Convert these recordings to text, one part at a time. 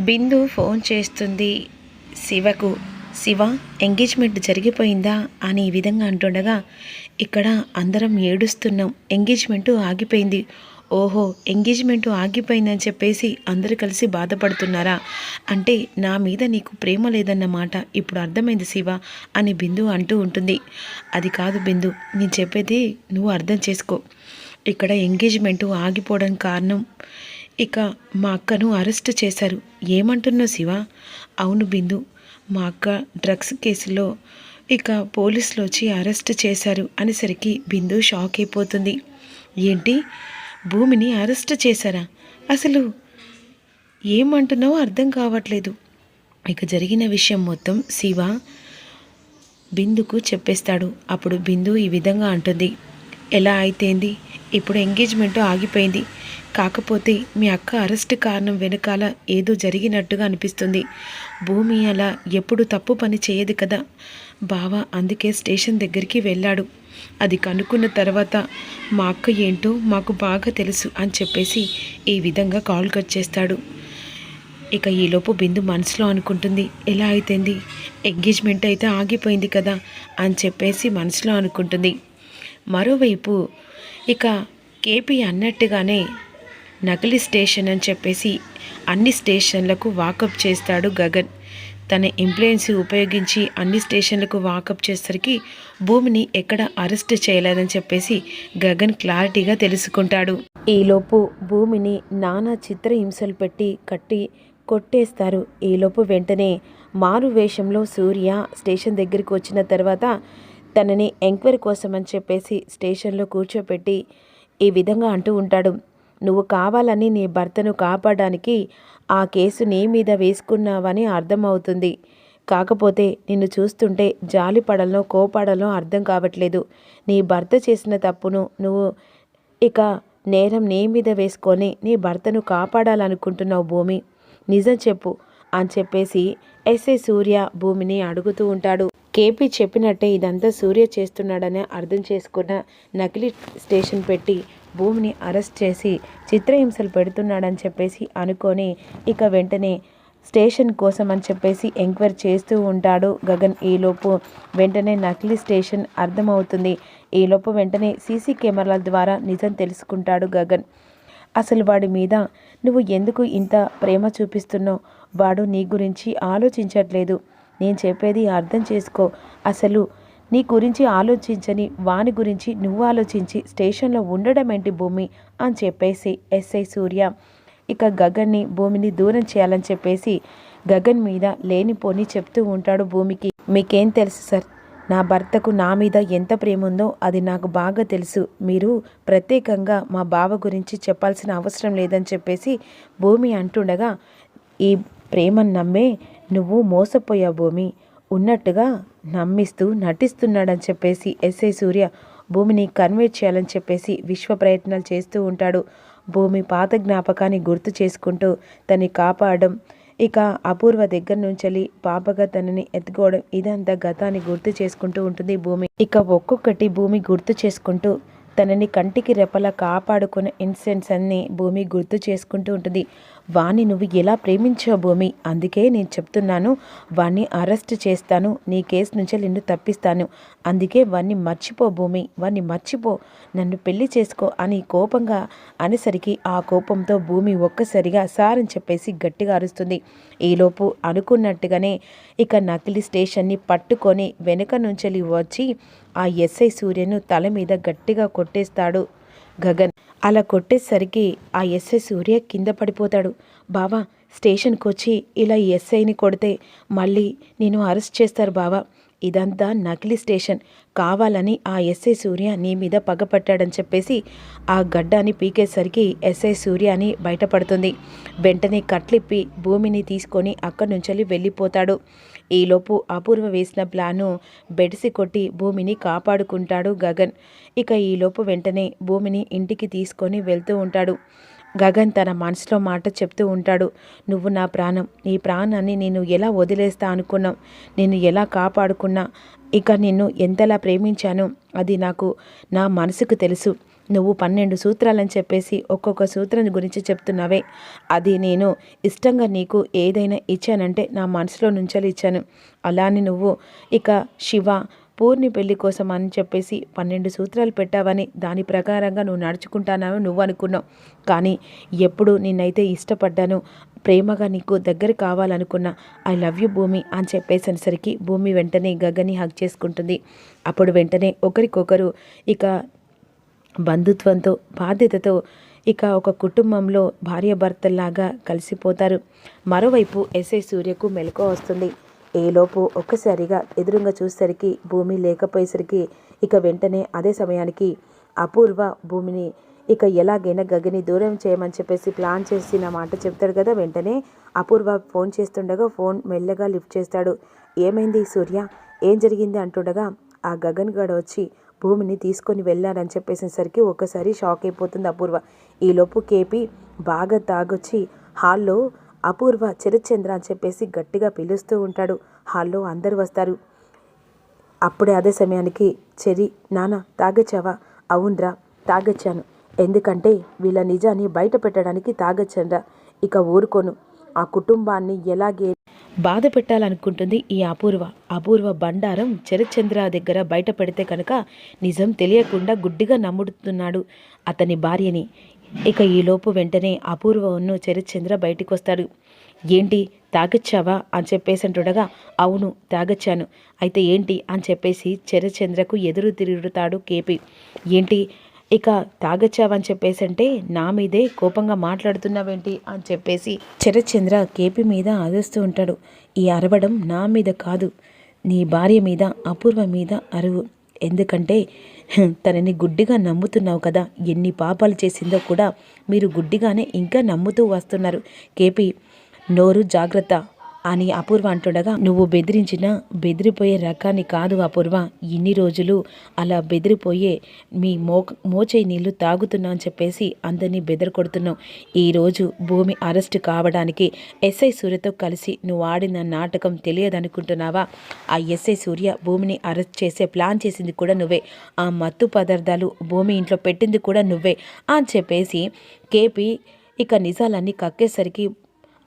బిందు phone చేస్తుంది. శివకు Shiva engagement జరిగిపోయిందా? అని ఈ విధంగా అంటుండగా ఇక్కడ అందరం ఏడుస్తున్నాం. ఎంగేజ్మెంటు ఆగిపోయింది. ఓహో ఎంగేజ్మెంట్ ఆగిపోయిందని చెప్పేసి అందరు కలిసి బాధపడుతున్నారా? అంటే నా మీద నీకు ప్రేమ లేదన్నమాట. ఇప్పుడు అర్థమైంది శివ అని బిందు అంటూ ఉంటుంది. అది కాదు బిందు నేను చెప్పేది నువ్వు అర్థం చేసుకో. ఇక్కడ ఎంగేజ్మెంటు ఆగిపోవడం కారణం ఇక మా అక్కను అరెస్ట్ చేశారు. ఏమంటున్నావు శివ? అవును బిందు మా అక్క డ్రగ్స్ కేసులో ఇక పోలీసులు వచ్చి అరెస్ట్ చేశారు అనేసరికి బిందు షాక్ అయిపోతుంది. ఏంటి? భూమిని అరెస్ట్ చేశారా? అసలు ఏమంటున్నావో అర్థం కావట్లేదు. ఇక జరిగిన విషయం మొత్తం శివ బిందుకు చెప్పేస్తాడు. అప్పుడు బిందు ఈ విధంగా అంటుంది. ఎలా అయితేంది? ఇప్పుడు ఎంగేజ్మెంట్ ఆగిపోయింది. కాకపోతే మీ అక్క అరెస్ట్ కారణం వెనకాల ఏదో జరిగినట్టుగా అనిపిస్తుంది. భూమి అలా ఎప్పుడు తప్పు పని చేయదు కదా? బావ అందుకే స్టేషన్ దగ్గరికి వెళ్ళాడు. అది కనుక్కున్న తర్వాత మా అక్క ఏంటో మాకు బాగా తెలుసు అని చెప్పేసి ఈ విధంగా కాల్ కట్ చేస్తాడు. ఇక ఈలోపు బిందు మనసులో అనుకుంటుంది ఎలా అయితేంది? ఎంగేజ్మెంట్ అయితే ఆగిపోయింది కదా? అని చెప్పేసి మనసులో అనుకుంటుంది. మరోవైపు ఇక కేపీ అన్నట్టుగానే నకిలీ స్టేషన్ అని చెప్పేసి అన్ని స్టేషన్లకు వాకప్ చేస్తాడు గగన్. తన ఇన్ఫ్లుయెన్స్ ఉపయోగించి అన్ని స్టేషన్లకు వాకప్ చేసరికి భూమిని ఎక్కడ అరెస్ట్ చేయలేదని చెప్పేసి గగన్ క్లారిటీగా తెలుసుకుంటాడు. ఈలోపు భూమిని నానా చిత్ర హింసలు పెట్టి కట్టి కొట్టేస్తారు. ఈలోపు వెంటనే మారు వేషంలో సూర్య స్టేషన్ దగ్గరికి వచ్చిన తర్వాత తనని ఎంక్వైరీ కోసం అని చెప్పేసి స్టేషన్లో కూర్చోపెట్టి ఈ విధంగా అంటూ ఉంటాడు. నువ్వు కావాలని నీ భర్తను కాపాడడానికి ఆ కేసు నీ మీద వేసుకున్నావని అర్థమవుతుంది. కాకపోతే నిన్ను చూస్తుంటే జాలి పడలో కోపాడలో అర్థం కావట్లేదు. నీ భర్త చేసిన తప్పును నువ్వు ఇక నేరం నీ మీద వేసుకొని నీ భర్తను కాపాడాలనుకుంటున్నావు భూమి. నిజం చెప్పు అని చెప్పేసి ఎస్ఐ సూర్య భూమిని అడుగుతూ ఉంటాడు. కేపీ చెప్పినట్టే ఇదంతా సూర్య చేస్తున్నాడని అర్థం చేసుకున్న నకిలీ స్టేషన్ పెట్టి భూమిని అరెస్ట్ చేసి చిత్రహింసలు పెడుతున్నాడని చెప్పేసి అనుకొని ఇక వెంటనే స్టేషన్ కోసం అని చెప్పేసి ఎంక్వైరీ చేస్తూ ఉంటాడు గగన్. ఈలోపు వెంటనే నకిలీ స్టేషన్ అర్థమవుతుంది. ఈలోపు వెంటనే సీసీ కెమెరాల ద్వారా నిజం తెలుసుకుంటాడు గగన్. అసలు వాడి మీద నువ్వు ఎందుకు ఇంత ప్రేమ చూపిస్తున్నావు? వాడు నీ గురించి ఆలోచించట్లేదు. నేను చెప్పేది అర్థం చేసుకో. అసలు నీ గురించి ఆలోచించని వాని గురించి నువ్వు ఆలోచించి స్టేషన్లో ఉండడం ఏంటి భూమి? అని చెప్పేసి ఎస్ఐ సూర్య. ఇక గగన్ని భూమిని దూరం చేయాలని చెప్పేసి గగన్ మీద లేనిపోని చెప్తూ ఉంటాడు భూమికి. మీకేం తెలుసు సార్? నా భర్తకు నా మీద ఎంత ప్రేమ ఉందో అది నాకు బాగా తెలుసు. మీరు ప్రత్యేకంగా మా బావ గురించి చెప్పాల్సిన అవసరం లేదని చెప్పేసి భూమి అంటుండగా ఈ ప్రేమను నమ్మే నువ్వు మోసపోయావు భూమి. ఉన్నట్టుగా నమ్మిస్తూ నటిస్తున్నాడని చెప్పేసి ఎస్ఐ సూర్య భూమిని కన్వర్ట్ చేయాలని చెప్పేసి విశ్వ ప్రయత్నాలు చేస్తూ ఉంటాడు. భూమి పాత జ్ఞాపకాన్ని గుర్తు చేసుకుంటూ తన్ని కాపాడడం ఇక అపూర్వ దగ్గర నుంచి పాపగా తనని ఎత్తుకోవడం ఇదంతా గతాన్ని గుర్తు చేసుకుంటూ ఉంటుంది భూమి. ఇక ఒక్కొక్కటి భూమి గుర్తు చేసుకుంటూ తనని కంటికి రెప్పలా కాపాడుకున్న ఇన్సిడెంట్స్ అన్నీ భూమి గుర్తు చేసుకుంటూ ఉంటుంది. వాణ్ణి నువ్వు ఎలా ప్రేమించావు భూమి? అందుకే నేను చెప్తున్నాను వాణ్ణి అరెస్ట్ చేస్తాను నీ కేసు నుంచి నిన్ను తప్పిస్తాను. అందుకే వాణ్ణి మర్చిపో భూమి వాణ్ణి మర్చిపో. నన్ను పెళ్ళి చేసుకో అని కోపంగా అనేసరికి ఆ కోపంతో భూమి ఒక్కసారిగా సారని చెప్పేసి గట్టిగా అరుస్తుంది. ఈలోపు అనుకున్నట్టుగానే ఇక నకిలీ స్టేషన్ని పట్టుకొని వెనుక నుంచి వచ్చి ఆ ఎస్ఐ సూర్యను తల మీద గట్టిగా కొట్టేస్తాడు గగన్. అలా కొట్టేసరికి ఆ ఎస్ఐ సూర్య కింద పడిపోతాడు. బావా స్టేషన్కి వచ్చి ఇలా ఎస్ఐని కొడితే మళ్ళీ నేను అరెస్ట్ చేస్తారు బావా. ఇదంతా నకిలీ స్టేషన్. కావాలని ఆ ఎస్ఐ సూర్య నీ మీద పగపట్టాడని చెప్పేసి ఆ గడ్డాన్ని పీకేసరికి ఎస్ఐ సూర్య అని బయటపడుతుంది. వెంటనే కట్లిప్పి భూమిని తీసుకొని అక్కడి నుంచి వెళ్ళిపోతాడు. ఈలోపు అపూర్వ వేసిన ప్లాను బెడిసి కొట్టి భూమిని కాపాడుకుంటాడు గగన్. ఇక ఈలోపు వెంటనే భూమిని ఇంటికి తీసుకొని వెళ్తూ ఉంటాడు. గగన్ తన మనసులో మాట చెప్తూ ఉంటాడు. నువ్వు నా ప్రాణం. నీ ప్రాణాన్ని నేను ఎలా వదిలేస్తా అనుకున్నాం నేను ఎలా కాపాడుకున్నా? ఇక నిన్ను ఎంతలా ప్రేమించాను? అది నాకు నా మనసుకు తెలుసు. నువ్వు పన్నెండు సూత్రాలని చెప్పేసి ఒక్కొక్క సూత్రం గురించి చెప్తున్నావే. అది నేను ఇష్టంగా నీకు ఏదైనా ఇచ్చానంటే నా మనసులో నుంచెలి ఇచ్చాను. అలానే నువ్వు ఇక శివ పూర్ణి పెళ్ళి కోసం అని చెప్పేసి పన్నెండు సూత్రాలు పెట్టావని దాని ప్రకారంగా నువ్వు నడుచుకుంటానని నువ్వు అనుకున్నావు. కానీ ఎప్పుడు నిన్నైతే ఇష్టపడ్డాను ప్రేమగా నీకు దగ్గర కావాలనుకున్నా ఐ లవ్ యూ భూమి అని చెప్పేసరికి భూమి వెంటనే గగని హక్ చేసుకుంటుంది. అప్పుడు వెంటనే ఒకరికొకరు ఇక బంధుత్వంతో బాధ్యతతో ఇక ఒక కుటుంబంలో భార్యాభర్తల్లాగా కలిసిపోతారు. మరోవైపు ఎస్ఐ సూర్యకు మెలకువ వస్తుంది. ఏలోపు ఒక్కసారిగా ఎదురుగా చూసేసరికి భూమి లేకపోయేసరికి ఇక వెంటనే అదే సమయానికి అపూర్వ భూమిని ఇక ఎలాగైనా గగని దూరం చేయమని చెప్పేసి ప్లాన్ చేసిన మాట చెప్తాడు కదా వెంటనే అపూర్వ ఫోన్ చేస్తుండగా ఫోన్ మెల్లగా లిఫ్ట్ చేస్తాడు. ఏమైంది సూర్య? ఏం జరిగింది అంటుండగా ఆ గగన్ గడ వచ్చి భూమిని తీసుకొని వెళ్ళాడని చెప్పేసేసరికి ఒక్కసారి షాక్ అయిపోతుంది అపూర్వ. ఈలోపు కేపీ బాగా తాగొచ్చి హాల్లో అపూర్వ చరిచంద్ర అని చెప్పేసి గట్టిగా పిలుస్తూ ఉంటాడు. హాల్లో అందరు వస్తారు. అప్పుడే అదే సమయానికి చెరి నాన్న తాగొచ్చావా? అవునరా తాగొచ్చాను. ఎందుకంటే వీళ్ళ నిజాన్ని బయట పెట్టడానికి తాగొచ్చండ్రా ఇక ఊరుకోను. ఆ కుటుంబాన్ని ఎలాగే బాధ పెట్టాలనుకుంటుంది ఈ అపూర్వ. అపూర్వ బండారం చరిచంద్ర దగ్గర బయట పెడితే కనుక నిజం తెలియకుండా గుడ్డిగా నమ్ముడుతున్నాడు అతని భార్యని. ఇక ఈలోపు వెంటనే అపూర్వను చరిచంద్ర బయటికి వస్తాడు ఏంటి తాగొచ్చావా? అని చెప్పేసి అంటుండగా అవును తాగొచ్చాను. అయితే ఏంటి? అని చెప్పేసి చరిచంద్రకు ఎదురు తిరుగుతాడు కేపీ. ఏంటి ఇక తాగొచ్చావని చెప్పేసి అంటే నా మీదే కోపంగా మాట్లాడుతున్నావేంటి? అని చెప్పేసి చరచంద్ర కేపీ మీద అరుస్తూ ఉంటాడు. ఈ అరవడం నా మీద కాదు. నీ భార్య మీద అపూర్వ మీద అరువు. ఎందుకంటే తనని గుడ్డిగా నమ్ముతున్నావు కదా. ఎన్ని పాపాలు చేసిందో కూడా మీరు గుడ్డిగానే ఇంకా నమ్ముతూ వస్తున్నారు. కేపీ నోరు జాగ్రత్త. అని అపూర్వ అంటుండగా నువ్వు బెదిరించిన బెదిరిపోయే రకాన్ని కాదు అపూర్వ. ఇన్ని రోజులు అలా బెదిరిపోయే మీ మో మోచే నీళ్ళు తాగుతున్నా అని చెప్పేసి అందరినీ బెదరకొడుతున్నావు ఈరోజు భూమి అరెస్ట్ కావడానికి ఎస్ఐ సూర్యతో కలిసి నువ్వు ఆడిన నాటకం తెలియదనుకుంటున్నావా? ఆ ఎస్ఐ సూర్య భూమిని అరెస్ట్ చేసే ప్లాన్ చేసింది కూడా నువ్వే. ఆ మత్తు పదార్థాలు భూమి ఇంట్లో పెట్టింది కూడా నువ్వే అని చెప్పేసి కేపీ ఇక నిజాలన్నీ కక్కేసరికి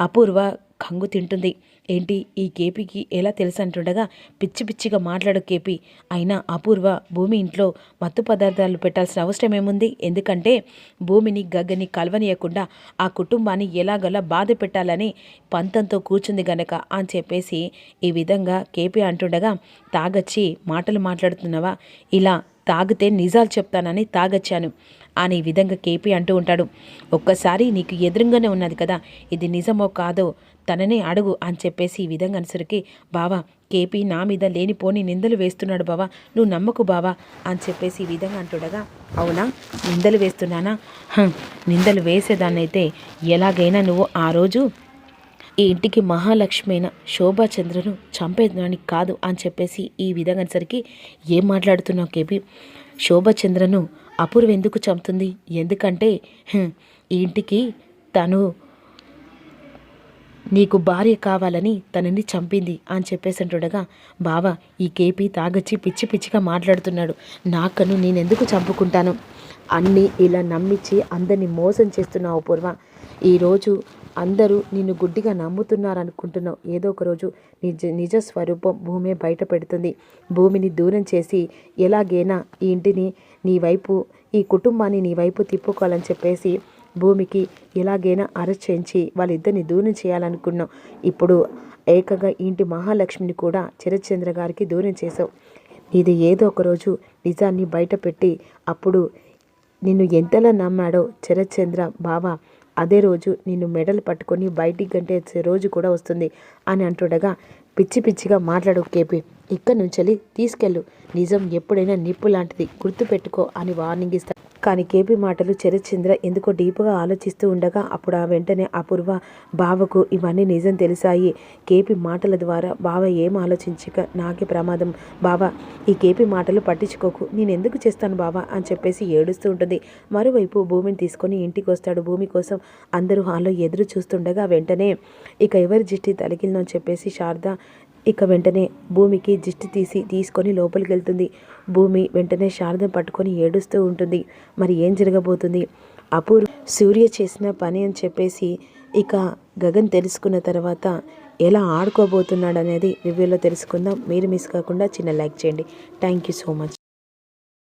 అపూర్వ కంగు తింటుంది. ఏంటి? ఈ కేపీకి ఎలా తెలుసు అంటుండగా పిచ్చి పిచ్చిగా మాట్లాడు కేపీ. అయినా అపూర్వ భూమి ఇంట్లో మత్తు పదార్థాలు పెట్టాల్సిన అవసరం ఏముంది ఎందుకంటే భూమిని గగ్గని కలవనీయకుండా ఆ కుటుంబాన్ని ఎలాగలా బాధ పెట్టాలని పంతంతో కూర్చుంది గనక అని చెప్పేసి ఈ విధంగా కేపీ అంటుండగా తాగచ్చి మాటలు మాట్లాడుతున్నావా? ఇలా తాగితే నిజాలు చెప్తానని తాగచ్చాను. అని ఈ విధంగా కేపీ అంటూ ఉంటాడు. ఒక్కసారి నీకు ఎదురుగానే ఉన్నది కదా ఇది నిజమో కాదో తననే అడుగు అని చెప్పేసి ఈ విధంగా అనుసరికి బావా కేపీ నా మీద లేనిపోని నిందలు వేస్తున్నాడు బావా నువ్వు నమ్మకు బావా అని చెప్పేసి ఈ విధంగా అంటుండగా అవునా? నిందలు వేస్తున్నానా? నిందలు వేసేదాన్నైతే ఎలాగైనా నువ్వు ఆ రోజు ఈ ఇంటికి మహాలక్ష్మైన శోభాచంద్రను చంపేదానికి కాదు అని చెప్పేసి ఈ విధంగా ఏం మాట్లాడుతున్నావు కేపీ? శోభాచంద్రను అపూర్వ ఎందుకు చంపుతుంది? ఎందుకంటే ఈ ఇంటికి తను నీకు భార్య కావాలని తనని చంపింది అని చెప్పేసి అంటుండగా బావ ఈ కేపీ తాగొచ్చి పిచ్చి పిచ్చిగా మాట్లాడుతున్నాడు. నాకను నేనెందుకు చంపుకుంటాను? అన్నీ ఇలా నమ్మించి అందరినీ మోసం చేస్తున్నావు పూర్వ ఈరోజు అందరూ నిన్ను గుడ్డిగా నమ్ముతున్నారనుకుంటున్నావు. ఏదో ఒక రోజు నిజ నిజ స్వరూపం భూమి బయట పెడుతుంది భూమిని దూరం చేసి ఎలాగైనా ఈ ఇంటిని నీ వైపు ఈ కుటుంబాన్ని నీ వైపు తిప్పుకోవాలని చెప్పేసి భూమికి ఎలాగైనా అరెస్ట్ చేయించి వాళ్ళిద్దరిని దూరం చేయాలనుకున్నాం ఇప్పుడు ఏకంగా ఇంటి మహాలక్ష్మిని కూడా చిరచంద్ర గారికి దూరం చేసావు ఇది ఏదో ఒక రోజు నిజాన్ని బయటపెట్టి అప్పుడు నిన్ను ఎంతలా నమ్మాడో చిరచంద్ర బావా అదే రోజు నిన్ను మెడలు పట్టుకొని బయటికి గంటే రోజు కూడా వస్తుంది అని అంటుండగా పిచ్చి పిచ్చిగా మాట్లాడు కేపీ. ఇక్కడి నుంచి తీసుకెళ్ళు. నిజం ఎప్పుడైనా నిప్పు లాంటిది గుర్తుపెట్టుకో అని వార్నింగ్ ఇస్తా. కానీ కేపీ మాటలు చరచంద్ర ఎందుకో డీప్గా ఆలోచిస్తూ ఉండగా అప్పుడు ఆ వెంటనే అపూర్వ బావకు ఇవన్నీ నిజం తెలిసాయి. కేపీ మాటల ద్వారా బావ ఏం ఆలోచించక నాకే ప్రమాదం. బావ ఈ కేపీ మాటలు పట్టించుకోకు. నేను ఎందుకు చేస్తాను బావా అని చెప్పేసి ఏడుస్తూ ఉంటుంది. మరోవైపు భూమిని తీసుకొని ఇంటికి వస్తాడు భూమి కోసం అందరూ హాల్లో ఎదురు చూస్తుండగా వెంటనే ఇక ఎవరి జిట్టి తలిగిందని చెప్పేసి శారద ఇక వెంటనే భూమికి జిష్టి తీసి తీసుకొని లోపలికి వెళ్తుంది. భూమి వెంటనే శారద పట్టుకొని ఏడుస్తూ ఉంటుంది. మరి ఏం జరగబోతుంది? అపూర్వ సూర్య చేసిన పని అని చెప్పేసి ఇక గగన్ తెలుసుకున్న తర్వాత ఎలా ఆడుకోబోతున్నాడు అనేది రివ్యూలో తెలుసుకుందాం. మీరు మిస్ కాకుండా చిన్న లైక్ చేయండి. Thank you so much